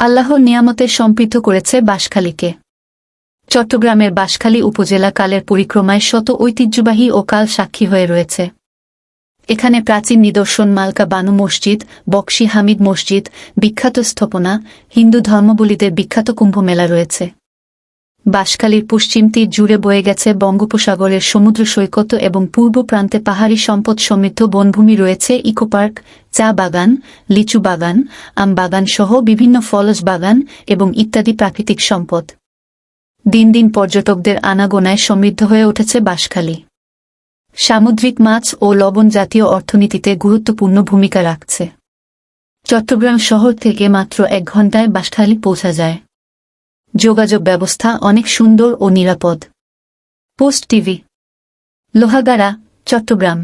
আল্লাহর নিয়ামতে সমৃদ্ধ করেছে বাঁশখালীকে। চট্টগ্রামের বাঁশখালী উপজেলা কালের পরিক্রমায় শত ঐতিহ্যবাহী ও কাল সাক্ষী হয়ে রয়েছে। এখানে প্রাচীন নিদর্শন মালকা বানু মসজিদ, বক্সি হামিদ মসজিদ, বিখ্যাত স্থাপনা, হিন্দু ধর্মবলীদের বিখ্যাত কুম্ভ মেলা রয়েছে। বাঁশখালীর পশ্চিম তীর জুড়ে বয়ে গেছে বঙ্গোপসাগরের সমুদ্র সৈকত এবং পূর্ব প্রান্তে পাহাড়ি সম্পদ সমৃদ্ধ বনভূমি রয়েছে ইকোপার্ক চা বাগান, লিচু বাগান, আম বাগান সহ বিভিন্ন ফলস বাগান এবং ইত্যাদি প্রাকৃতিক সম্পদ। দিন দিন পর্যটকদের আনাগোনায় সমৃদ্ধ হয়ে উঠেছে বাঁশখালী সামুদ্রিক মাছ ও লবণ জাতীয় অর্থনীতিতে গুরুত্বপূর্ণ ভূমিকা রাখছে। চট্টগ্রাম শহর থেকে মাত্র এক ঘন্টায় বাঁশখালী পৌঁছা যায়। যোগাযোগ ব্যবস্থা অনেক সুন্দর ও নিরাপদ। Post TV Lohagara Chattogram.